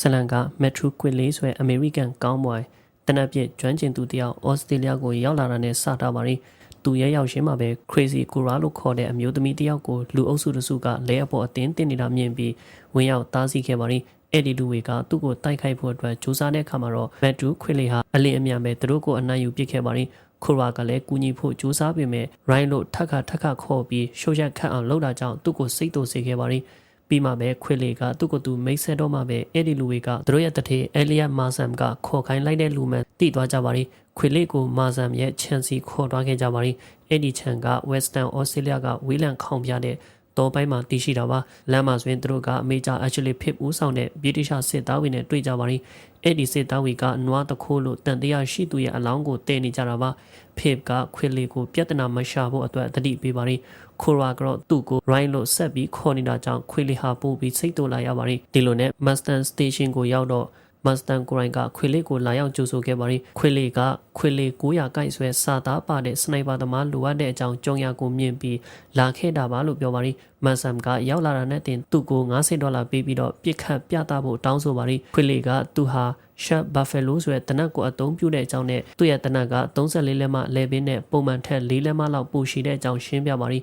ဆလန်ကမက်ထရူကွစ်လေးဆိုတဲ့အမေရိကန်ကောင်းဘွိုင်တနက်ပြည့်ကျွမ်းကျင်သူတယောက်ဩစတြေးလျကိုရောက်လာတာနဲ့စတာပါရီသူရဲ့ရောက်ရှင်းမှာပဲ crazy kura လို့ခေါ်တဲ့အမျိုးသမီးတယောက်ကိုလူအုပ်စုတစုကလဲအပေါ်အတင်းတင်နေတာမြင်ပြီးဝင်ရောက်တားဆီးခဲ့ပါရီအဲ့ဒီလူတွေကသူ့ကိုတိုက်ခိုက်ဖို့အတွက်ကြိုးစားတဲ့အခါမှာတော့မက်ထရူခွစ်လေးဟာအလင်းအမြန်ပဲသူတို့ကိုအနိုင်ယူပစ်ခဲ့ပါရီခိုရာကလည်းကူညီဖို့ကြိုးစားပေမဲ့ရိုင်းလို့ထက်ခါထက်ခါခေါ်ပြီးရှုပ်ရက်ခတ်အောင်လုပ်တာကြောင့်သူ့ကိုစိတ်တူစေခဲ့ပါရီ ပြီးမှပဲခွေလေကသူ့ကိုယ်သူမိတ်ဆက်တော့မှပဲအဲ့ဒီလူတွေကသူတို့ရဲ့တထေအဲလီယတ်မာဆမ်ကခေါ်ခိုင်းလိုက်တဲ့လူမှန်တိသွားကြပါရီခွေလေကိုမာဆမ်ရဲ့ချန်စီခေါ်သွားခဲ့ကြပါရီအဲ့ဒီချန်က Western Australia ကဝေးလံခေါင်ပြတဲ့ တော့ပိုင်းမှာတည်ရှိတာပါလမ်းမှာဆိုရင်သူတို့ကအမေဂျာ actually ဖြစ်ဦးဆောင်တဲ့ဗြိတိရှစစ်သားတွေနဲ့တွေ့ကြပါရီအဲ့ဒီစစ်သားတွေကနွားတခိုးလို့တန်တရားရှိသူရဲ့အလောင်းကိုတည်နေကြတာပါဖေကခွေလီကိုပြဿနာမရှာဖို့အတွက်တတိပေးပါရီခိုရာကတော့သူ့ကို Ryan လို့ဆက်ပြီးခေါ်နေတာကြောင့်ခွေလီဟာပို့ပြီးစိတ်တူလာရပါရီဒီလိုနဲ့ Mustang Station ကိုရောက်တော့ မစတန်ကိုရိုင်းကခွေလေးကိုလာရောက်ကြိုဆိုခဲ့ပါရီခွေလေးကခွေလေး900ကိုက်ဆွဲစာသားပါတဲ့စနိုက်ပါသမားလိုအပ်တဲ့အကြောင်းကြုံရကိုမြင်ပြီးလာခဲ့တာပါလို့ပြောပါရီမန်ဆမ်ကရောက်လာတာနဲ့တင်သူ့ကို90ဒေါ်လာပေးပြီးတော့ပြစ်ခတ်ပြသဖို့တောင်းဆိုပါရီခွေလေးကသူဟာ Sharp Buffalo ဆိုတဲ့တနက်ကိုအသုံးပြုတဲ့အကြောင်းနဲ့သူ့ရဲ့တနက်က34လက်မလဲပင်းနဲ့ပုံမှန်ထက်4လက်မလောက်ပိုရှိတဲ့အကြောင်းရှင်းပြပါရီ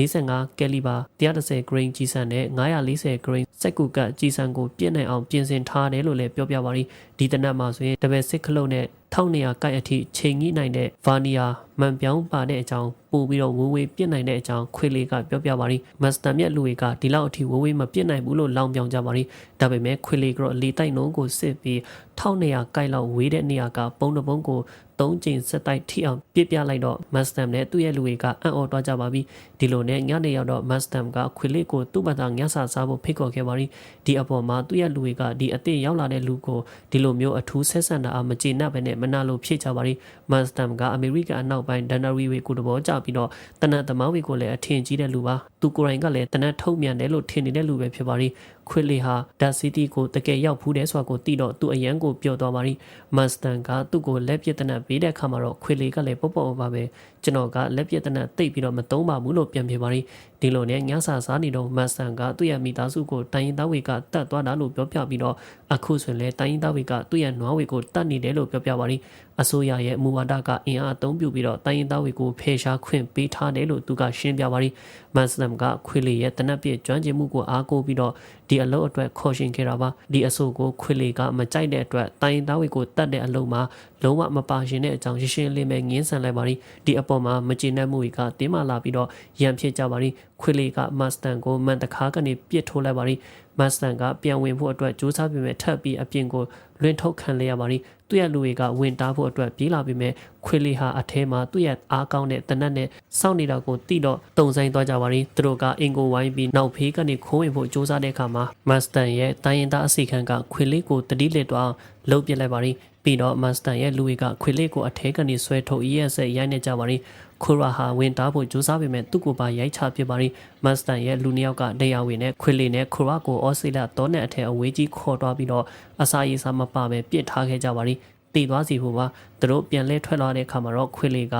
45ကယ်လီဘာ130 grain ကြီးစံနဲ့940 grain စက်ကူကကြီးစံကိုပြည့်နိုင်အောင်ပြင်ဆင်ထားတယ်လို့လည်းပြောပြပါရီ ဒီတနက်မှာဆိုရင် double six ခလုတ်နဲ့1200ကိုက်အထိချိန်ကြီးနိုင်တဲ့ဗာနီယာမှန်ပြောင်းပါတဲ့အကြောင်းပို့ပြီးတော့ဝေးဝေးပြစ်နိုင်တဲ့အကြောင်းခွေလေးကပြောပြပါရီမတ်စတာမြက်လူတွေကဒီလောက်အထိဝေးဝေးမပြစ်နိုင်ဘူးလို့လောင်ပြောင်ကြပါရီဒါပေမဲ့ခွေလေးကတော့လေတိုက်နှုံးကိုစစ်ပြီး1200ကိုက်လောက်ဝေးတဲ့နေရာကပုံတပုံကိုသုံးကြိမ်ဆက်တိုက်ထိအောင်ပြစ်ပြလိုက်တော့မတ်စတမ်နဲ့သူ့ရဲ့လူတွေကအံ့ဩသွားကြပါပြီဒီလိုနဲ့ညနေရောက်တော့မတ်စတမ်ကခွေလေးကိုသူ့ဘာသာညစာစားဖို့ဖိတ်ခေါ်ခဲ့ပါရီဒီအပေါ်မှာသူ့ရဲ့လူတွေကဒီအစ်စ်ရောက်လာတဲ့လူကိုဒီလိုမျိုးအထူးဆက်ဆံတာအမကျေနပ်ပဲနဲ့မနာလို့ဖြစ်ကြပါရီမတ်စတမ်ကအမေရိကန်အနောက်ပိုင်းဒန်နရီဝေကိုတဘောကြပြီးတော့တနတ်သမားဝေကိုလည်းအထင်ကြီးတဲ့လူပါသူကိုယ်တိုင်ကလည်းတနတ်ထုတ်မြန်တယ်လို့ထင်နေတဲ့လူပဲဖြစ်ပါရီ ခွေလီဟာဒတ်စီတီကိုတကယ်ရောက်ဖူးတယ်ဆိုတာကိုသိတော့သူအရန်ကိုပြောသွားပါရီမတ်စတန်ကသူ့ကိုလက်ပြတနတ်ပေးတဲ့အခါမှာတော့ခွေလီကလည်းပေါ့ပေါ့ပါပဲကျွန်တော်ကလက်ပြတနတ်တိတ်ပြီးတော့မသုံးပါဘူးလို့ပြန်ပြပါရီဒီလိုနဲ့ညစာစားနေတော့မတ်စတန်ကသူ့ရဲ့မိသားစုကိုတိုင်းရင်သားဝေကတတ်သွားတာလို့ပြောပြပြီးတော့အခုဆိုရင်လည်းတိုင်းရင်သားဝေကသူ့ရဲ့နွားဝေကိုတတ်နေတယ်လို့ပြောပြပါရီ အစိုးရရဲ့မူဝါဒကအင်အားအသုံးပြုပြီးတော့တိုင်းရင်သားဝေကိုဖယ်ရှားခွင့်ပေးထားတယ်လို့သူကရှင်းပြပါရီမတ်စတန်ကခွေလီရဲ့တနတ်ပြကျွမ်းကျင်မှုကိုအားကိုးပြီးတော့ဒီအလုပ်အတွက်ခေါ်ရှင်ခဲ့တာပါဒီအဆိုကိုခွေလီကမကြိုက်တဲ့အတွက်တိုင်းရင်သားဝေကိုတတ်တဲ့အလုပ်မှာလုံးဝမပါရှင်တဲ့အကြောင်းရှင်းရှင်းလေးပဲငင်းဆန်လိုက်ပါရီဒီအပေါ်မှာမကျေနပ်မှုတွေကတင်းမာလာပြီးတော့ရန်ဖြစ်ကြပါရီခွေလီကမတ်စတန်ကိုမန်တခါကနေပြစ်ထိုးလိုက်ပါရီမတ်စတန်ကပြန်ဝင်ဖို့အတွက်စူးစမ်းပေမဲ့ထပ်ပြီးအပြင်ကိုလွင်ထုတ်ခံလိုက်ရပါရီ သူ့ရဲ့လူတွေကဝင်တားဖို့အတွက်ပြေးလာပေမဲ့ခွေလီဟာအထဲမှာသူ့ရဲ့အားကောင်းတဲ့တနတ်နဲ့စောင့်နေတာကိုတိတော့တုံဆိုင်သွားကြပါရီသူတို့ကအင်ကိုဝိုင်းပြီးနောက်ဖေးကနေခိုးဝင်ဖို့စူးစမ်းတဲ့အခါမှာမတ်စတန်ရဲ့တိုင်းရင်သားအစီခံကခွေလီကိုတတိလက်တော့လှုပ်ပြလိုက်ပါရီပြီးတော့မတ်စတန်ရဲ့လူတွေကခွေလေးကိုအထဲကနေဆွဲထုတ် ESS ရိုက်နေကြပါရီ ခိုရာဟာဝင်တားဖို့ကြိုးစားပေမဲ့သူ့ကိုပါရိုက်ချပြပါရီမတ်စတန်ရဲ့လူနှစ်ယောက်ကတရားဝင်နဲ့ခွေလေးနဲ့ခိုရာကိုအော်စတြေးလျတောနဲ့အထက်အဝေးကြီးခေါ်သွားပြီးတော့အစာရေးစားမပါပဲပြစ်ထားခဲ့ကြပါရီတည်သွားစီဖို့ပါသူတို့ပြန်လဲထွက်လာတဲ့အခါမှာတော့ခွေလေးက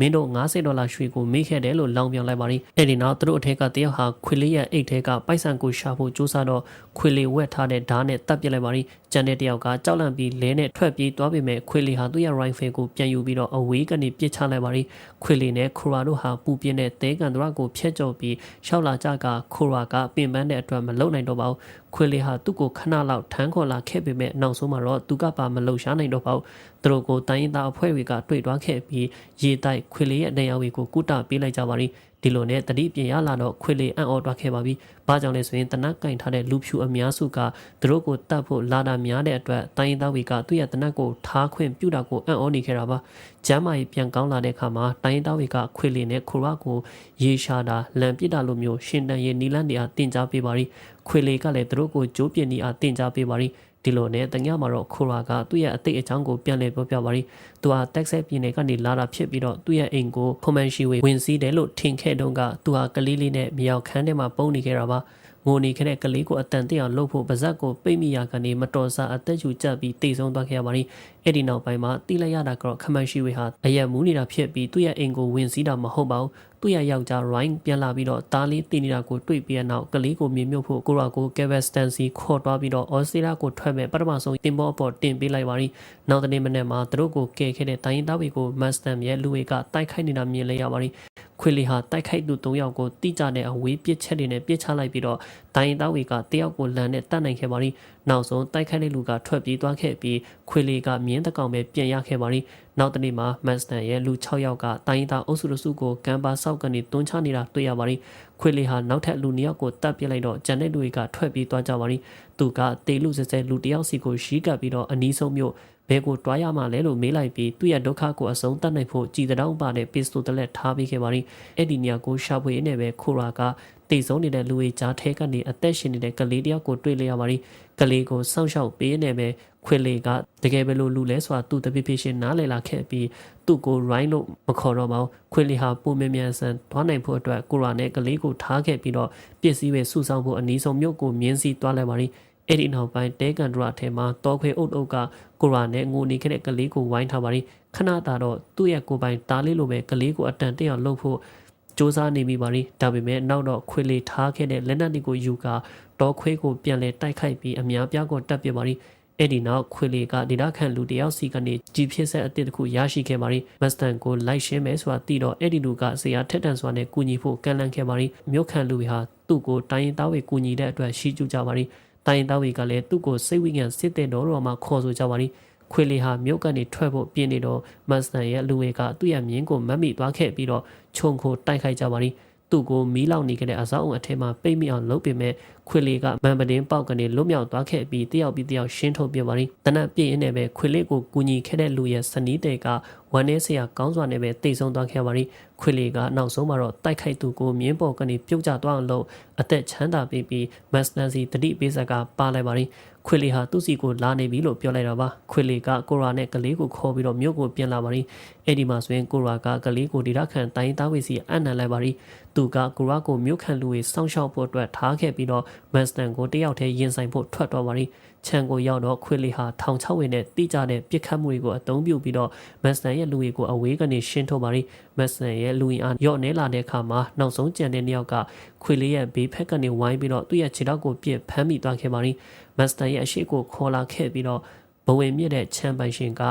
မင်းတို့90ဒေါ်လာရွှေကိုမေးခဲ့တယ်လို့လောင်ပြောင်လိုက်ပါရီအဲ့ဒီနောက်သူတို့အထက်ကတယောက်ဟာခွေလေးရဲ့အိတ်ထဲကပိုက်ဆံကိုရှာဖို့ကြိုးစားတော့ခွေလေးဝက်ထားတဲ့ဓာတ်နဲ့တပ်ပစ်လိုက်ပါရီကျန်တဲ့တယောက်ကကြောက်လန့်ပြီးလဲနဲ့ထွက်ပြေးသွားပေမဲ့ခွေလေးဟာသူ့ရဲ့ rifle ကိုပြန်ယူပြီးတော့အဝေးကနေပစ်ချလိုက်ပါရီခွေလေးနဲ့ခိုရာတို့ဟာပူပြင်းတဲ့တဲကန်တို့ကိုဖျက်ကျော်ပြီးရှောက်လာကြကခိုရာကပင်ပန်းတဲ့အတွက်မလုံနိုင်တော့ပါဘူးခွေလေးဟာသူ့ကိုခဏလောက်ထမ်းခေါ်လာခဲ့ပေမဲ့နောက်ဆုံးမှာတော့သူကပါမလုံရှားနိုင်တော့ပါဘူးသူတို့ကိုတိုင်းရင်းသားအဖွဲ့တွေကတွေ့သွားခဲ့ပြီးရေတိုက်ခွေလေးရဲ့နေရာတွေကိုကုတပေးလိုက်ကြပါရီဒီလိုနဲ့တတိပြင်ရလာတော့ခွေလေအံ့ဩသွားခဲ့ပါပြီ။ဘာကြောင့်လဲဆိုရင်တနက်ကင်ထားတဲ့လူဖြူအများစုကသူတို့ကိုတတ်ဖို့လာတာများတဲ့အတွက်တိုင်းရင်းသားတွေကသူ့ရဲ့တနက်ကိုထားခွင့်ပြုတာကိုအံ့ဩနေခဲ့တာပါ။ကျမ်းမာရေးပြန်ကောင်းလာတဲ့အခါမှာတိုင်းရင်းသားတွေကခွေလေနဲ့ခိုရကိုရေရှာတာလံပစ်တာလိုမျိုးရှင်တန်ရဲ့နီလန်းတွေအားတင် जा ပေးပါရီ။ခွေလေကလည်းသူတို့ကိုကြိုးပြင်းနေအားတင် जा ပေးပါရီ။ ဒီလိုနဲ့တညမှာတော့ခိုရာကသူ့ရဲ့အသိအချောင်းကိုပြန်လည်ပြောပြပါရီသူဟာတက်ဆက်ပြည်နယ်ကနေလာတာဖြစ်ပြီးတော့သူ့ရဲ့အိမ်ကိုခွန်မန်ရှိဝေဝင်စည်းတယ်လို့ထင်ခဲ့တုန်းကသူဟာကလေးလေးနဲ့မြောက်ခန်းထဲမှာပုံနေခဲ့တာပါငိုနေခဲ့တဲ့ကလေးကိုအတန်တက်အောင်လှုပ်ဖို့ပါဇက်ကိုပိတ်မိရာကနေမတော်ဆအသက်ရှူကျပ်ပြီးတိတ်ဆုံးသွားခဲ့ရပါရီအဲ့ဒီနောက်ပိုင်းမှာတိလိုက်ရတာကတော့ခမန်ရှိဝေဟာအယက်မူးနေတာဖြစ်ပြီးသူ့ရဲ့အိမ်ကိုဝင်စည်းတာမဟုတ်ပါဘူး သူသူ့ရဲ့ယောက်ျား Ryan ပြန်လာပြီးတော့တားလေးတင်နေတာကိုတွေ့ပြီးတဲ့နောက်ကလေးကိုမြင်မြုပ်ဖို့ကိုရာကို Kevin Stancy ခေါ်သွားပြီးတော့ Australia ကိုထွက်မဲ့ပထမဆုံးတင်ပေါ်အပေါ်တင်ပေးလိုက်ပါရီနောက်တနေ့မနေ့မှာသူတို့ကိုကယ်ခဲ့တဲ့တိုင်းရင်းသားတွေကို Mustang ရဲ့လူတွေကတိုက်ခိုက်နေတာမြင်လဲရပါရီခွေလီဟာတိုက်ခိုက်သူ၃ယောက်ကိုတိကျတဲ့အဝေးပစ်ချက်တွေနဲ့ပစ်ချလိုက်ပြီးတော့ ဒိုင်းသားဝေကတယောက်ကိုလမ်းနဲ့တတ်နိုင်ခဲ့ပါရီနောက်ဆုံးတိုက်ခိုက်တဲ့လူကထွက်ပြေးသွားခဲ့ပြီးခွေလီကမြင်းတကောင်ပဲပြန်ရခဲ့ပါရီနောက်တနေ့မှာမတ်စတန်ရဲ့လူ6ယောက်ကတိုင်းသားအုပ်စုစုကိုကမ်ပါဆောက်ကနေတွန်းချနေတာတွေ့ရပါရီခွေလီဟာနောက်ထပ်လူ2ယောက်ကိုတတ်ပစ်လိုက်တော့ဂျန်တဲ့လူတွေကထွက်ပြေးသွားကြပါရီသူကတေလူစစဲလူတယောက်စီကိုရှိကပ်ပြီးတော့အနီးဆုံးမြို့ ဘဲကိုတွားရမှာလဲလို့မေးလိုက်ပြီးသူ့ရဲ့ဒုက္ခကိုအဆုံးသတ်နိုင်ဖို့ကြည်တောင်းပါတဲ့ပစ္စတိုတလက်ထားပေးခဲ့ပါရီအဲ့ဒီနေရာကိုရှာဖွေနေပဲခိုရာကတိတ်ဆုံးနေတဲ့လူတွေကြားထဲကနေအသက်ရှင်နေတဲ့ကလေးတယောက်ကိုတွေ့လျရပါရီကလေးကိုစောင့်ရှောက်ပေးနေပဲခွေလေကတကယ်ပဲလို့လူလဲဆိုတာသူတပိပိရှင်နားလည်လာခဲ့ပြီးသူ့ကို Ryan လို့မခေါ်တော့ပါဘူးခွေလေဟာပုံမြမြန်ဆန်သွားနိုင်ဖို့အတွက်ကိုရာနဲ့ကလေးကိုထားခဲ့ပြီးတော့ပစ္စည်းပဲစုဆောင်ဖို့အနည်းဆုံးမြို့ကိုမြင်းစီသွားလိုက်ပါရီ အဲ့ဒီနောက်ပိုင်းတဲကန်ဒရာထဲမှာတောခွေအုပ်အုပ်ကကိုရာနဲ့ငိုနေခဲ့တဲ့ကလေးကိုဝိုင်းထားပါရီခဏတာတော့သူ့ရဲ့ကိုပိုင်တားလေးလိုပဲကလေးကိုအတန်တက်အောင်လှုပ်ဖို့စ조사နေမိပါရီဒါပေမဲ့နောက်တော့ခွေလေထားခဲ့တဲ့လက်နက်တွေကိုယူကာတောခွေးကိုပြန်လဲတိုက်ခိုက်ပြီးအများပြားကိုတက်ပြပါရီအဲ့ဒီနောက်ခွေလီကဒေတာခန့်လူတယောက်စီကနေကြီးဖြစ်ဆက်အသစ်တစ်ခုရရှိခဲ့ပါရီမက်စတန်ကိုလိုက်ရှင်းမယ်ဆိုတာသိတော့အဲ့ဒီလူကဆရာထက်တန်စွာနဲ့ကူညီဖို့ကန့်လန့်ခဲ့ပါရီမြို့ခံလူတွေဟာသူ့ကိုတိုင်းရင်သားဝေကူညီတဲ့အတွက်ရှိကျူကြပါရီ တိုင်းရင်သားဝေကလည်းသူ့ကိုစိတ်ဝိညာဉ်စစ်တဲ့တော်တော်မှခေါ်ဆိုကြပါရီခွေလီဟာမြို့ကနေထွက်ဖို့ပြင်းနေတော့မတ်စတန်ရဲ့လူတွေကသူ့ရဲ့မြင်းကိုမတ်မိသွားခဲ့ပြီးတော့ခြုံခိုတိုက်ခိုက်ကြပါရီသူ့ကိုမီးလောင်နေခဲ့တဲ့အစောင်းအထက်မှာပိတ်မိအောင်လုပ်ပေမဲ့ ခွေလေးကမန်ပတင်းပေါက်ကနေလွတ်မြောက်သွားခဲ့ပြီးတယောက်ပြီးတယောက်ရှင်းထုတ်ပြပါရီတနက်ပြည့်ရင်လည်းပဲခွေလေးကိုကူညီခဲ့တဲ့လူရဲ့စနီးတဲ့ကဝမ်းနေစရာကောင်းစွာနဲ့ပဲတိတ်ဆုံးသွားခဲ့ပါရီခွေလေးကနောက်ဆုံးမှာတော့တိုက်ခိုက်သူကိုမြင်းပေါ်ကနေပြုတ်ကျသွားအောင်လုပ်အသက်ချမ်းသာပေးပြီးမက်စတန်စီတတိပေးဆက်ကပါလိုက်ပါရီခွေလီဟာသူ့စီကိုလာနေပြီလို့ပြောလိုက်တာပါခွေလီကကိုရာနဲ့ကလေးကိုခေါ်ပြီးတော့မြို့ကိုပြန်လာပါရီအဲ့ဒီမှာဆိုရင်ကိုရာကကလေးကိုဒီရခန်တိုင်းသားဝေစီအနံလိုက်ပါရီသူကကိုရာကိုမြို့ခံလူတွေစောင့်ရှောက်ဖို့အတွက်ထားခဲ့ပြီးတော့မန်စတန်ကိုတယောက်တည်းရင်ဆိုင်ဖို့ထွက်သွားပါရီချန်ကိုရောက်တော့ခွေလီဟာထောင်ချဝေနဲ့တိကျတဲ့ပြစ်ခတ်မှုတွေကိုအသုံးပြုပြီးတော့မန်စတန်ရဲ့လူတွေကိုအဝေးကနေရှင်းထုတ်ပါရီမန်စတန်ရဲ့လူရင်အားရော့နေလာတဲ့အခါမှာနောက်ဆုံးကြံတဲ့နှစ်ယောက်ကခွေလီရဲ့ဘေးဖက်ကနေဝိုင်းပြီးတော့သူ့ရဲ့ခြေထောက်ကိုပြစ်ဖမ်းမိသွားခဲ့ပါရီမတ်စတန်ရဲ့အရှိကိုခေါ်လာခဲ့ပြီးတော့ဘဝင်မြင့်တဲ့ချန်ပိုင်ရှင်က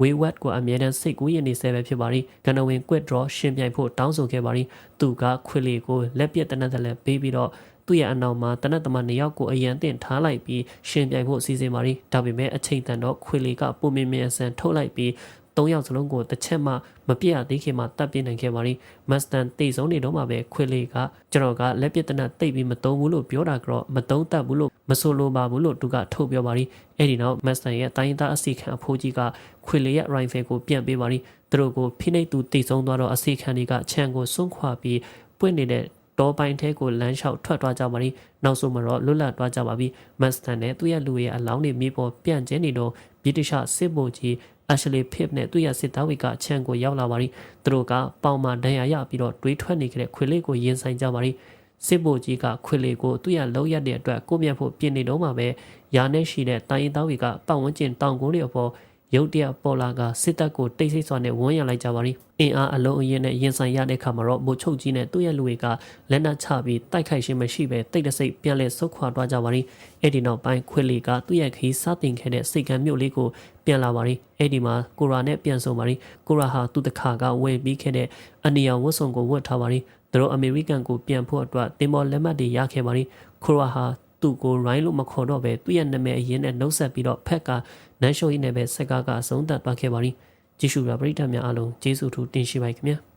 ဝေဝတ်ကိုအမြဲတမ်းစိတ်ကူးရင်နေဆဲပဲဖြစ်ပါရီကနဝင်ကွက်ဒရောရှင်ပြိုင်ဖို့တောင်းဆိုခဲ့ပါရီသူကခွေလီကိုလက်ပြက်တနက်တလက်ပေးပြီးတော့ သူ့ရဲ့အနောက်မှာတနက်သမားနှစ်ယောက်ကိုအရန်တင်ထားလိုက်ပြီးရှင်ပြိုင်ဖို့အစီအစဉ်ပါရီဒါပေမဲ့အချိန်တန်တော့ခွေလီကပုံမြင်မြန်ဆန်ထုတ်လိုက်ပြီး၃ယောက်စလုံးကိုတစ်ချက်မှမပြတ်သေးခင်မှာတပ်ပြနိုင်ခဲ့ပါရီမတ်စတန်တိတ်ဆုံးနေတော့မှပဲခွေလေးကကျွန်တော်ကလက်ပစ်တနတ်တိတ်ပြီးမသုံးဘူးလို့ပြောတာကတော့မသုံးတတ်ဘူးလို့မဆိုလိုပါဘူးလို့သူကထုတ်ပြောပါရီအဲ့ဒီနောက်မတ်စတန်ရဲ့တိုင်းသားအစီခံအဖိုးကြီးကခွေလေးရဲ့ rifle ကိုပြန်ပေးပါရီသူတို့ကိုဖိနှိပ်သူတိတ်ဆုံးသွားတော့အစီခံတွေကခြံကိုစွန့်ခွာပြီးပွင့်နေတဲ့ တောပိုင်းထဲကိုလမ်းလျှောက်ထွက်သွားကြပါပြီနောက်ဆုံးမှာတော့လွတ်လပ်သွားကြပါပြီမတ်စတန်နဲ့သူ့ရဲ့လူရဲ့အလောင်းတွေမြေပေါ်ပြန့်ကျဲနေတော့ဗြိတိရှစစ်ဗိုလ်ကြီး Ashley Pip နဲ့သူ့ရဲ့စစ်သားတွေကချန်ကိုရောက်လာပါရီသူတို့ကပေါင်မှဒဏ်ရာရပြီးတော့တွေးထွက်နေကြတဲ့ခွေလေးကိုရင်ဆိုင်ကြပါရီစစ်ဗိုလ်ကြီးကခွေလေးကိုသူ့ရဲ့လုံးရက်တဲ့အတွက်ကိုမြတ်ဖို့ပြင်နေတော့မှပဲယာနဲ့ရှိတဲ့တိုင်းရင်းသားတွေကပတ်ဝန်းကျင်တောင်ကုန်းတွေအပေါ် ရုတ်တရက်ပေါ်လာကစစ်တပ်ကိုတိတ်ဆိတ်စွာနဲ့ဝန်းရံလိုက်ကြပါရီအင်အားအလုံးအရင်နဲ့ရင်ဆိုင်ရတဲ့ခါမှာတော့မိုးချုပ်ကြီးနဲ့သူ့ရဲ့လူတွေကလက်နက်ချပြီးတိုက်ခိုက်ခြင်းမရှိဘဲတိတ်တဆိတ်ပြန်လဲဆုတ်ခွာသွားကြပါရီအဲ့ဒီနောက်ပိုင်းခွေလီကသူ့ရဲ့ခီးစတင်ခဲ့တဲ့စိတ်ကံမြို့လေးကိုပြန်လာပါရီအဲ့ဒီမှာကိုရာနဲ့ပြန်ဆုံပါရီကိုရာဟာသူ့တခါကဝယ်ပြီးခဲ့တဲ့အနီယာဝတ်စုံကိုဝတ်ထားပါရီသူတို့အမေရိကန်ကိုပြန်ဖို့အတွက်တင်မော်လက်မှတ်တွေရခဲ့ပါရီကိုရာဟာ သူ့ကိုရိုင်းလို့မခေါ်တော့ပဲသူ့ရဲ့နာမည်အရင်နဲ့နှုတ်ဆက်ပြီးတော့ဖက်ကနန်းရှိုးကြီးနဲ့ပဲစက်ကားကအဆုံးသတ်သွားခဲ့ပါရီကြည့်ရှုပါပရိသတ်များအားလုံးကျေးဇူးထူးတင်ရှိပါခင်ဗျာ